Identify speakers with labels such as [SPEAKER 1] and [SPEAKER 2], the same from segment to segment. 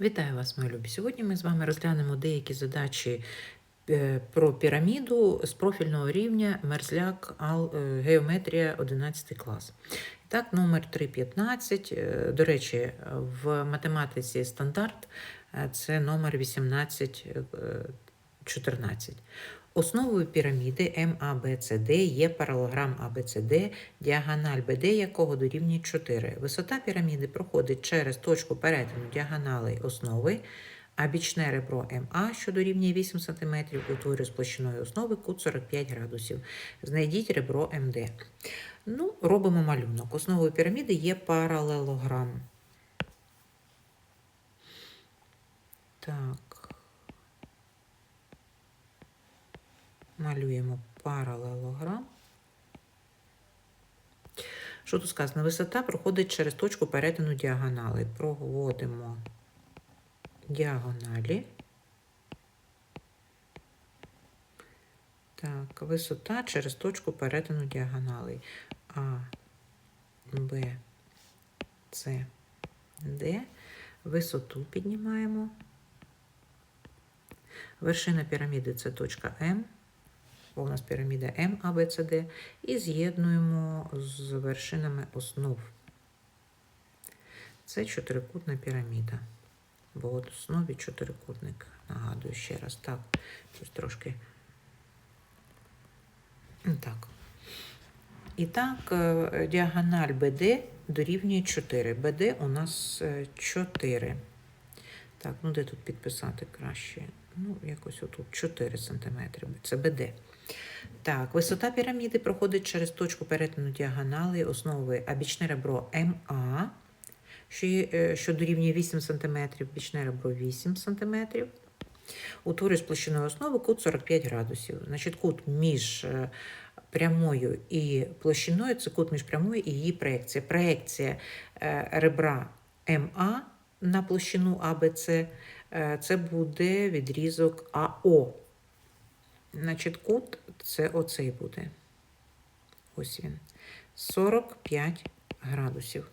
[SPEAKER 1] Вітаю вас, мої любі. Сьогодні ми з вами розглянемо деякі задачі е, про піраміду з профільного рівня Мерзляк е, Геометрія 11 клас. Так, номер 315. е, До речі, в математиці стандарт це номер 1814. Основою піраміди МАБЦД є паралограм АБЦД, діагональ БД якого дорівнює 4. Висота піраміди проходить через точку перетину діагоналей основи, а бічне ребро МА, що дорівнює 8 см, утворює з площиною основи кут 45 градусів. Знайдіть ребро МД. Ну, робимо малюнок. Основою піраміди є паралелограм. Так. Малюємо паралелограм. Що тут сказано? Висота проходить через точку перетину діагонали. Проводимо діагоналі. Так, висота через точку перетину діагоналей. А, Б, С, Д. Висоту піднімаємо. Вершина піраміди це точка М. У нас піраміда М, А, Б, С, Д. І з'єднуємо з вершинами основ. Це чотирикутна піраміда. Бо от в основі чотирикутник. Нагадую ще раз. Так, щось трошки. Так. І так, е, діагональ БД дорівнює 4. БД у нас е, 4. Так, ну де тут підписати краще? Ну, якось отут 4 см. Це БД. Так, висота піраміди проходить через точку перетину діагонали основи, а ребро МА, що, е, дорівнює 8 см, бічне ребро 8 см. Утворює з площиною основи кут 45 градусів. Значить, кут між е, прямою і площиною це кут між прямою і її проекція. Проекція е, ребра МА на площину АБЦ це буде відрізок АО. Значить, кут це оцей буде. Ось він. 45 градусів.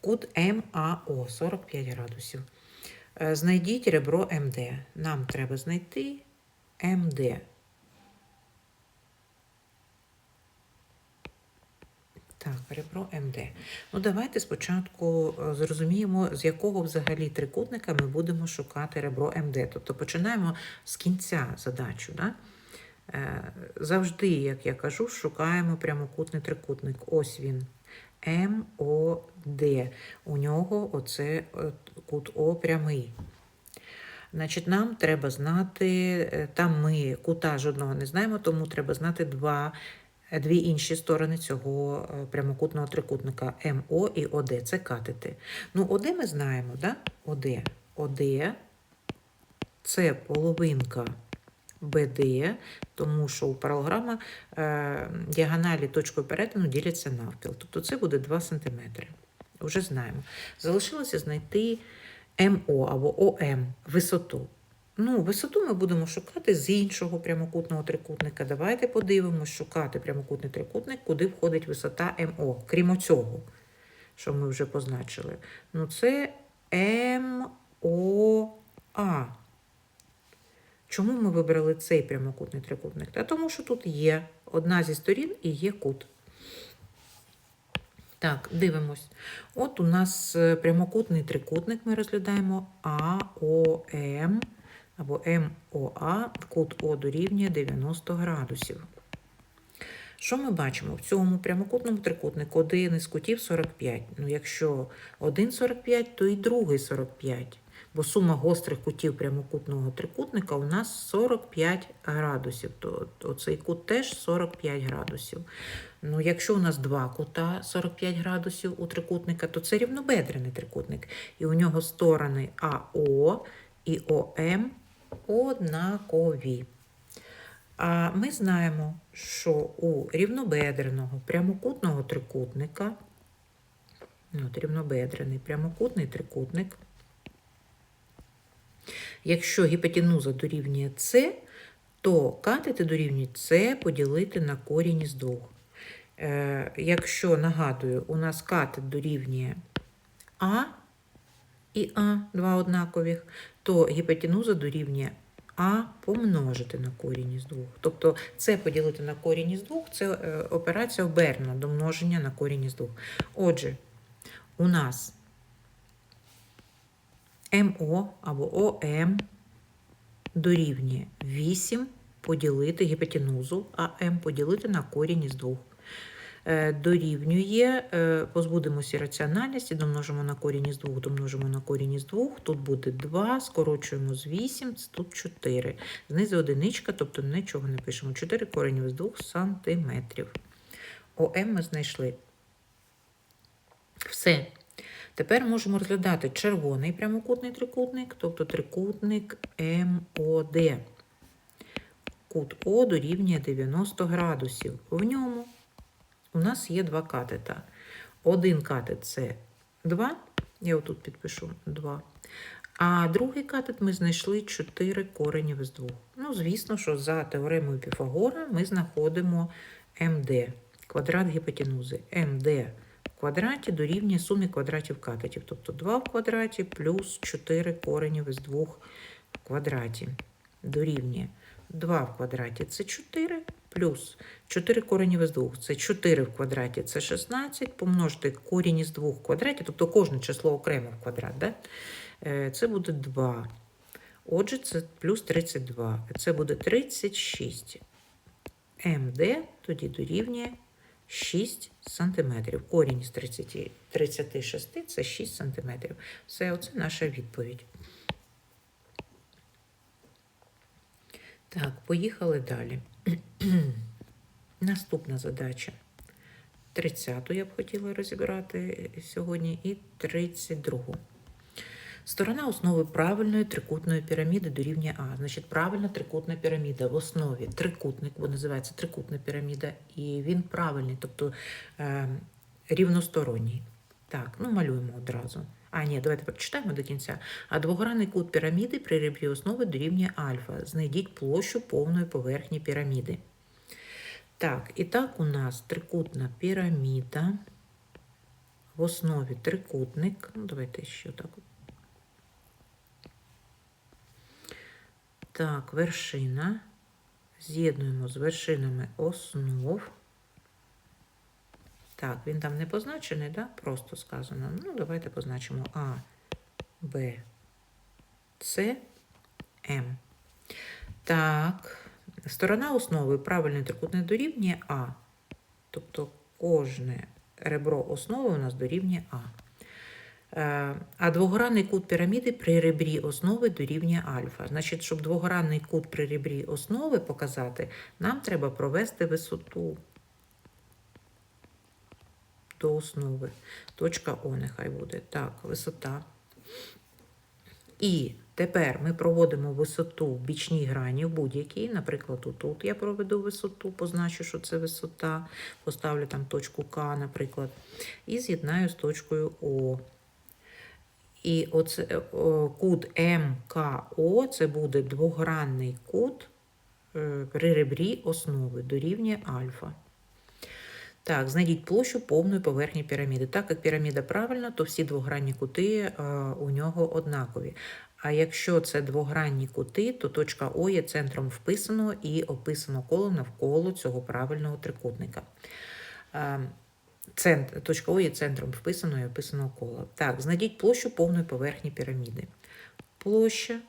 [SPEAKER 1] Кут МАО 45 градусів. Е, Знайдіть ребро МД. Нам треба знайти МД. Так, ребро МД. Ну, давайте спочатку е, зрозуміємо, з якого взагалі трикутника ми будемо шукати ребро МД. Тобто починаємо з кінця задачу. Да? Е, Завжди, як я кажу, шукаємо прямокутний трикутник. Ось він. МОД. У нього оце е, кут О прямий. Значить, нам треба знати, там ми кута жодного не знаємо, тому треба знати два, дві інші сторони цього е, прямокутного трикутника МО і ОД. Це катети. Ну, ОД ми знаємо, да? ОД. ОД це половинка БД, тому що у паралограма е, діагоналі точкою перетину діляться навпіл. Тобто це буде 2 см. Вже знаємо. Залишилося знайти МО або ОМ висоту. Ну, висоту ми будемо шукати з іншого прямокутного трикутника. Давайте подивимось, шукати прямокутний трикутник, куди входить висота МО, крім цього, що ми вже позначили. Ну, це МОА. Чому ми вибрали цей прямокутний трикутник? Та тому що тут є одна зі сторін і є кут. Так, дивимось. От у нас е, прямокутний трикутник ми розглядаємо АОМ або МОА, кут О дорівнює 90 градусів. Що ми бачимо? В цьому прямокутному трикутнику один із кутів 45. Ну, якщо один 45, то і другий 45. Бо сума гострих кутів прямокутного трикутника у нас 45 градусів. То оцей кут теж 45 градусів. Ну, якщо у нас два кута 45 градусів у трикутника, то це рівнобедрений трикутник. І у нього сторони АО і ОМ однакові. А ми знаємо, що у рівнобедреного прямокутного трикутника, ну, от рівнобедрений прямокутний трикутник, якщо гіпотенуза дорівнює С, то катети дорівнюють С поділити на корінь із двох. Е, якщо, нагадую, у нас катет дорівнює А, і А, два однакових, то гіпотенуза дорівнює А помножити на корінь із 2. Тобто це поділити на корінь із 2 це е, операція обернена до множення на корінь із 2. Отже, у нас МО або ОМ дорівнює 8 поділити гіпотенузу, а М поділити на корінь із 2. Дорівнює, е, позбудемося раціональності, домножимо на корінь із двох, домножимо на корінь із двох. Тут буде 2, скорочуємо з 8, тут 4. Знизу одиничка, тобто нічого не пишемо. 4 корінь із 2 сантиметрів. ОМ ми знайшли. Все. Тепер можемо розглядати червоний прямокутний трикутник, тобто трикутник МОД. Кут О дорівнює 90 градусів. В ньому у нас є два катета. Один катет це 2, я отут підпишу 2. А другий катет ми знайшли 4 коренів з 2. Ну, звісно, що за теоремою Піфагора ми знаходимо МД, квадрат гіпотенузи. МД в квадраті дорівнює сумі квадратів катетів. Тобто 2 в квадраті плюс 4 коренів із 2 в квадраті. Дорівнює 2 в квадраті це 4, плюс 4 коренів із 2 це 4 в квадраті це 16, помножити корінь із 2 в квадраті, тобто кожне число окремо в квадрат, да? Е, це буде 2. Отже, це плюс 32. Це буде 36. МД тоді дорівнює 6 см. Корінь з 30, 36 це 6 см. Все, оце наша відповідь. Так, поїхали далі. Наступна задача. 30-ту я б хотіла розібрати сьогодні і 32-гу. Сторона основи правильної трикутної піраміди дорівнює А. Значить, правильна трикутна піраміда в основі трикутник, бо називається трикутна піраміда, і він правильний, тобто е, рівносторонній. Так, ну малюємо одразу. А, ні, давайте прочитаємо до кінця. А двогранний кут піраміди при ребрі основи дорівнює альфа. Знайдіть площу повної поверхні піраміди. Так, і так у нас трикутна піраміда. В основі трикутник. Ну, давайте ще так. Так, вершина. З'єднуємо з вершинами основ. Так, він там не позначений, да? просто сказано. Ну, давайте позначимо А, Б, С, М. Так, сторона основи правильної трикутної дорівнює А. Тобто кожне ребро основи у нас дорівнює А. Е, А двогранний кут піраміди при ребрі основи дорівнює альфа. Значить, щоб двогранний кут при ребрі основи показати, нам треба провести висоту до основи. Точка О нехай буде. Так, висота. І тепер ми проводимо висоту в бічній грані в будь-якій. Наприклад, тут я проведу висоту, позначу, що це висота, поставлю там точку К, наприклад, і з'єднаю з точкою О. І оце, о, кут МКО це буде двогранний кут е, при ребрі основи дорівнює альфа. Так, знайдіть площу повної поверхні піраміди. Так як піраміда правильна, то всі двогранні кути е, у нього однакові. А якщо це двогранні кути, то точка О є центром вписаного і описано коло навколо цього правильного трикутника. Е, Центр, точка О є центром вписаного і описаного кола. Так, знайдіть площу повної поверхні піраміди. Площа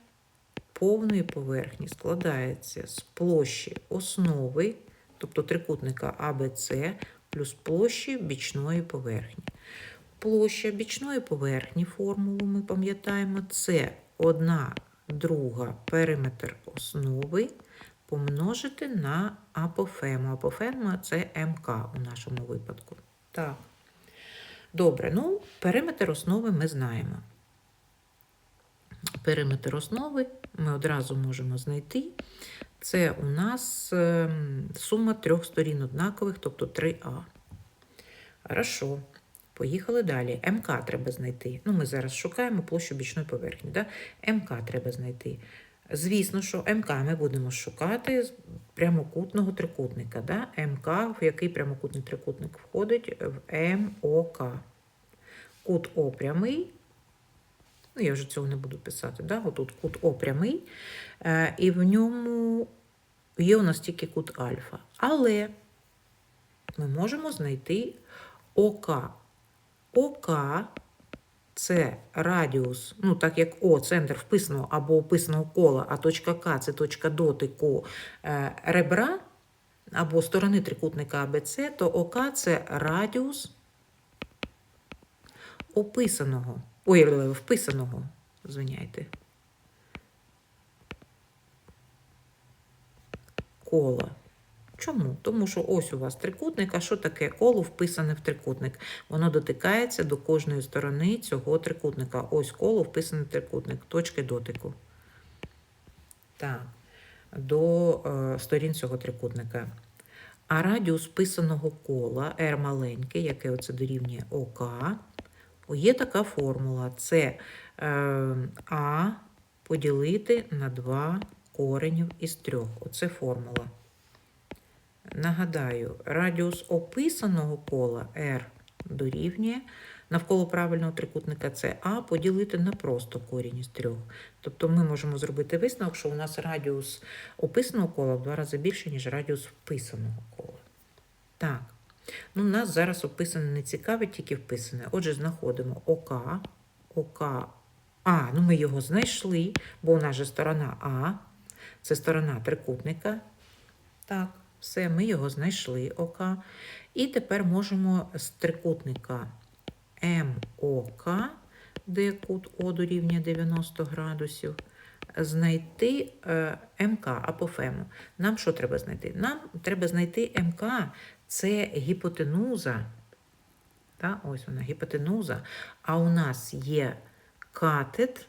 [SPEAKER 1] повної поверхні складається з площі основи, тобто трикутника АБЦ, плюс площі бічної поверхні. Площа бічної поверхні, формулу ми пам'ятаємо, це 1 друга периметр основи помножити на апофему. Апофема це МК у нашому випадку. Так. Добре, ну, периметр основи ми знаємо. Периметр основи ми одразу можемо знайти. Це у нас ем, сума трьох сторін однакових, тобто 3А. Хорошо. Поїхали далі. МК треба знайти. Ну, Ми зараз шукаємо площу бічної поверхні. Да? МК треба знайти. Звісно, що МК ми будемо шукати з прямокутного трикутника. Да? МК, в який прямокутний трикутник входить в МОК. Кут О прямий. Ну, я вже цього не буду писати. Да? Отут кут О прямий, е, і в ньому є у нас тільки кут альфа. Але ми можемо знайти ОК. ОК це радіус, ну так як О, центр вписаного або описаного кола, а точка К це точка дотику е, ребра або сторони трикутника АБЦ, то ОК це радіус описаного, ой, е, вписаного, звиняйте, кола. Чому? Тому що ось у вас трикутник, а що таке коло вписане в трикутник? Воно дотикається до кожної сторони цього трикутника. Ось коло вписане в трикутник, точки дотику. Так, до е, сторін цього трикутника. А радіус вписаного кола R маленький, яке оце дорівнює ОК, є така формула. Це е, А поділити на 2 коренів із 3. Оце формула. Нагадаю, радіус описаного кола R дорівнює навколо правильного трикутника це А поділити на просто корінь із трьох. Тобто ми можемо зробити висновок, що у нас радіус описаного кола в два рази більше, ніж радіус вписаного кола. Так, ну нас зараз описане не цікавить, тільки вписане. Отже, знаходимо ОК, ОК, А, ну ми його знайшли, бо у нас же сторона А, це сторона трикутника. Так. Все, ми його знайшли ОК. І тепер можемо з трикутника МОК, де кут О дорівнює 90 градусів, знайти е, МК апофему. Нам що треба знайти? Нам треба знайти МК це гіпотенуза. Та, ось вона, гіпотенуза. А у нас є катет,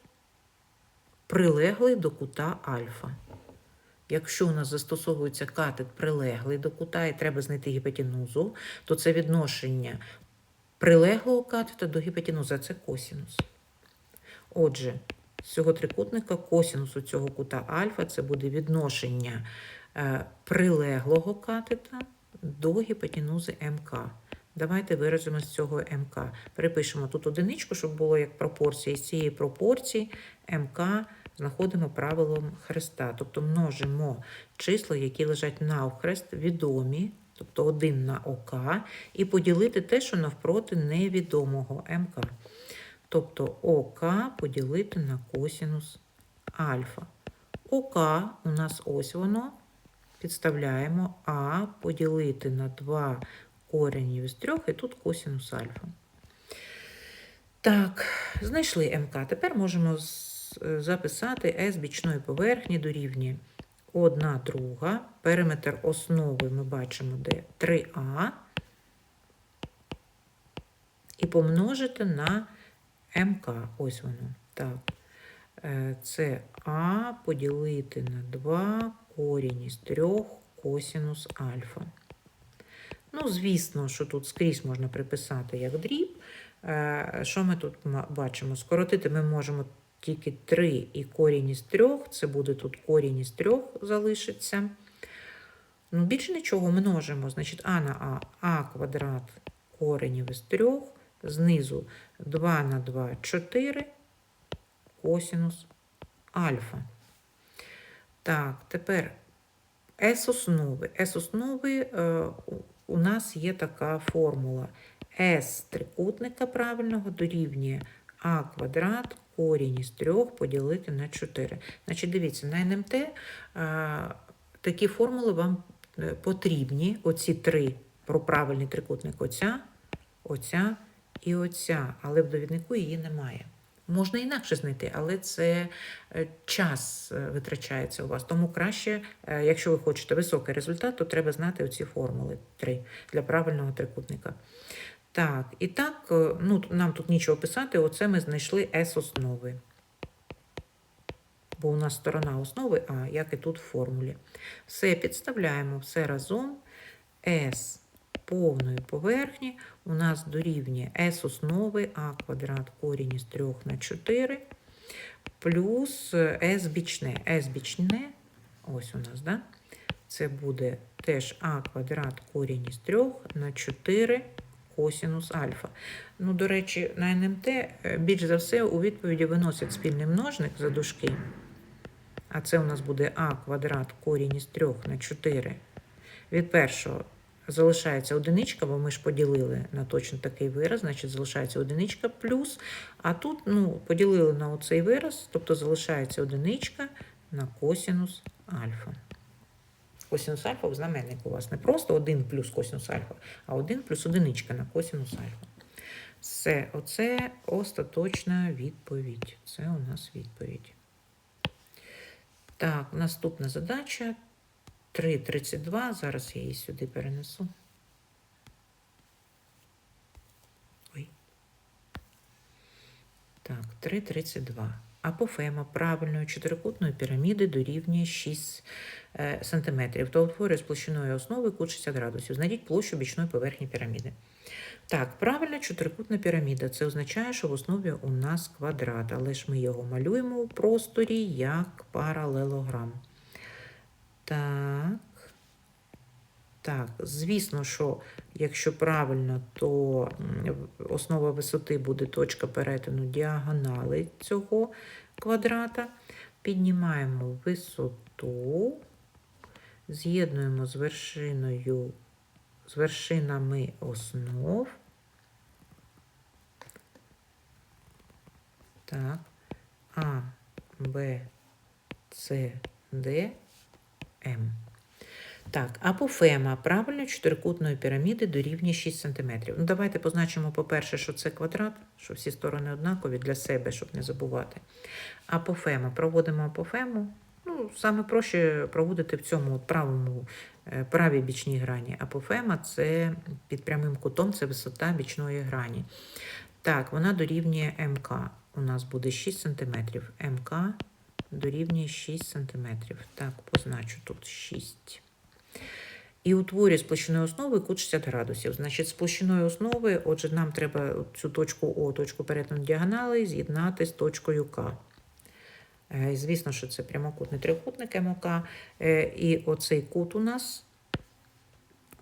[SPEAKER 1] прилеглий до кута альфа. Якщо у нас застосовується катет прилеглий до кута і треба знайти гіпотенузу, то це відношення прилеглого катета до гіпотенузи, це косінус. Отже, з цього трикутника косінусу цього кута альфа це буде відношення е, прилеглого катета до гіпотенузи МК. Давайте виразимо з цього МК. Перепишемо тут одиничку, щоб було як пропорція. З цієї пропорції МК знаходимо правилом хреста. Тобто множимо числа, які лежать навхрест, відомі, тобто 1 на ОК, і поділити те, що навпроти невідомого МК. Тобто ОК поділити на косінус альфа. ОК у нас ось воно. Підставляємо А поділити на 2 коренів із 3, і тут косінус альфа. Так, знайшли МК. Тепер можемо записати S бічної поверхні дорівнює 1 друга. Периметр основи ми бачимо, де 3А. І помножити на МК. Ось воно. Так. Е, це А поділити на 2 корінь із 3 косінус альфа. Ну, звісно, що тут скрізь можна приписати як дріб. Е, що ми тут бачимо? Скоротити ми можемо тільки 3 і корінь із 3, це буде тут корінь із 3 залишиться. Ну, Більше нічого множимо. Значить, А на А, А квадрат коренів із 3, знизу 2 на 2 4, косінус альфа. Так, тепер С основи. С основи е, у нас є така формула. С трикутника правильного дорівнює А квадрат корінь із 3 поділити на 4. Значить, дивіться, на НМТ такі формули вам е, потрібні. Оці три про правильний трикутник оця, оця і оця. Але в довіднику її немає. Можна інакше знайти, але це е, час е, витрачається у вас. Тому краще, якщо ви хочете високий результат, то треба знати оці формули три для правильного трикутника. Так, і так, е, ну, нам тут нічого писати, оце ми знайшли S основи. Бо у нас сторона основи, А, як і тут в формулі. Все підставляємо все разом. S повної поверхні у нас дорівнює S основи А квадрат корінь із 3 на 4, плюс S бічне. S бічне, ось у нас, да? Це буде теж А квадрат корінь із 3 на 4 косінус альфа. Ну, до речі, на НМТ е, більш за все у відповіді виносять спільний множник за дужки. А це у нас буде а квадрат корінь із 3 на 4. Від першого залишається одиничка, бо ми ж поділили на точно такий вираз, значить залишається одиничка плюс. А тут ну, поділили на оцей вираз, тобто залишається одиничка на косінус альфа. Косінус альфа в знаменнику у вас не просто 1 плюс косінус альфа, а 1 плюс одиничка на косінус альфа. Все, оце остаточна відповідь. Це у нас відповідь. Так, наступна задача 3.32. Зараз я її сюди перенесу. Ой. Так, 3.32. Апофема правильної чотирикутної піраміди дорівнює 6 е, см, то утворює з площиною основи кут 60 градусів. Знайдіть площу бічної поверхні піраміди. Так, правильна чотирикутна піраміда. Це означає, що в основі у нас квадрат, але ж ми його малюємо у просторі як паралелограм. Так. Так, звісно, що якщо правильно, то основа висоти буде точка перетину діагонали цього квадрата. Піднімаємо висоту, з'єднуємо з вершиною, з вершинами основ. Так, А, Б, С, Д, М. Так, апофема правильно чотирикутної піраміди дорівнює 6 см. Ну, давайте позначимо, по-перше, що це квадрат, що всі сторони однакові для себе, щоб не забувати. Апофема. Проводимо апофему. Ну, саме проще проводити в цьому от правому, е, правій бічній грані. Апофема це під прямим кутом, це висота бічної грані. Так, вона дорівнює МК. У нас буде 6 см. МК дорівнює 6 см. Так, позначу тут 6. І утворює з площиною основи кут 60 градусів. Значить, з площиною основи, отже, нам треба цю точку О, точку перетину діагонали, з'єднати з точкою К. Е, Звісно, що це прямокутний трикутник МОК. Е, І оцей кут у нас,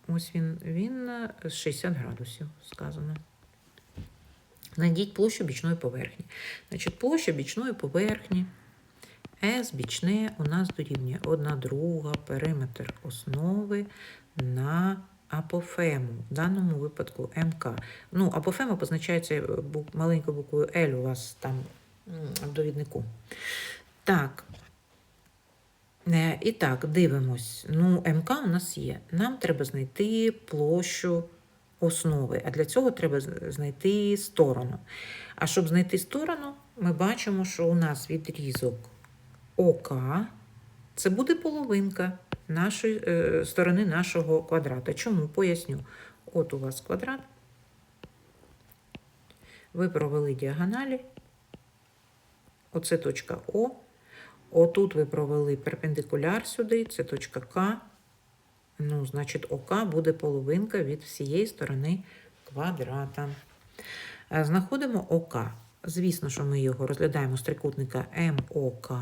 [SPEAKER 1] ось він, він е, 60 градусів сказано. Знайдіть площу бічної поверхні. Значить, площа бічної поверхні С бічне у нас дорівнює 1 друга периметр основи на апофему, в даному випадку МК. Ну, апофема позначається маленькою буквою L у вас там в довіднику. Так. Е, І так, дивимось. Ну, МК у нас є. Нам треба знайти площу основи, а для цього треба знайти сторону. А щоб знайти сторону, ми бачимо, що у нас відрізок ОК це буде половинка нашої е, сторони нашого квадрата. Чому? Поясню. От у вас квадрат. Ви провели діагоналі. Оце точка О. Отут ви провели перпендикуляр сюди, це точка К. Ну, значить, ОК буде половинка від всієї сторони квадрата. Е, Знаходимо ОК. Звісно, що ми його розглядаємо з трикутника МОК.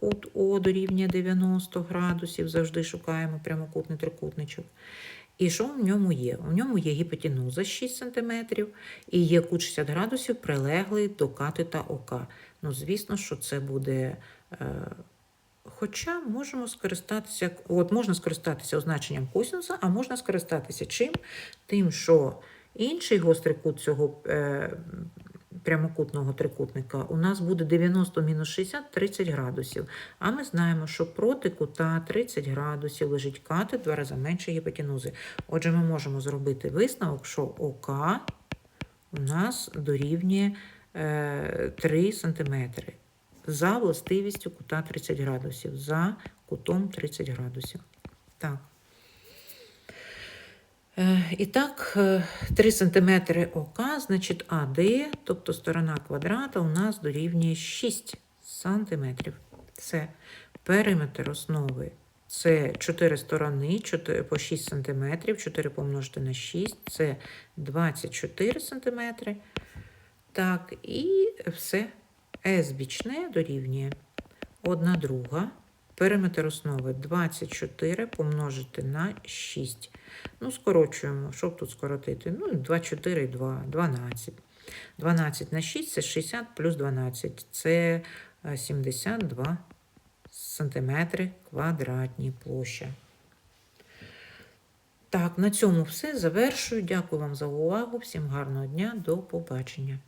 [SPEAKER 1] Кут О дорівнює 90 градусів. Завжди шукаємо прямокутний трикутничок. І що в ньому є? У ньому є гіпотенуза 6 см і є кут 60 градусів, прилеглий до катета ОК. Ну, звісно, що це буде. Е, Хоча можемо скористатися, от можна скористатися означенням косинуса, а можна скористатися чим? Тим, що інший гострий кут цього е, прямокутного трикутника у нас буде 90 мінус 60 30 градусів. А ми знаємо, що проти кута 30 градусів лежить катет два рази менше гіпотенузи. Отже, ми можемо зробити висновок, що ОК у нас дорівнює е, 3 см за властивістю кута 30 градусів, за кутом 30 градусів. Так. Е, І так, е, 3 см ОК, значить АД, тобто сторона квадрата, у нас дорівнює 6 см. Це периметр основи. Це 4 сторони 4, по 6 см, 4 помножити на 6, це 24 см. Так, і все. С бічне дорівнює 1 друга Периметр основи 24 помножити на 6. Ну, скорочуємо. Що тут скоротити? Ну, 24 і 2, 12. 12 на 6 це 60 плюс 12. Це е, 72 сантиметри квадратні площа. Так, на цьому все. Завершую. Дякую вам за увагу. Всім гарного дня. До побачення.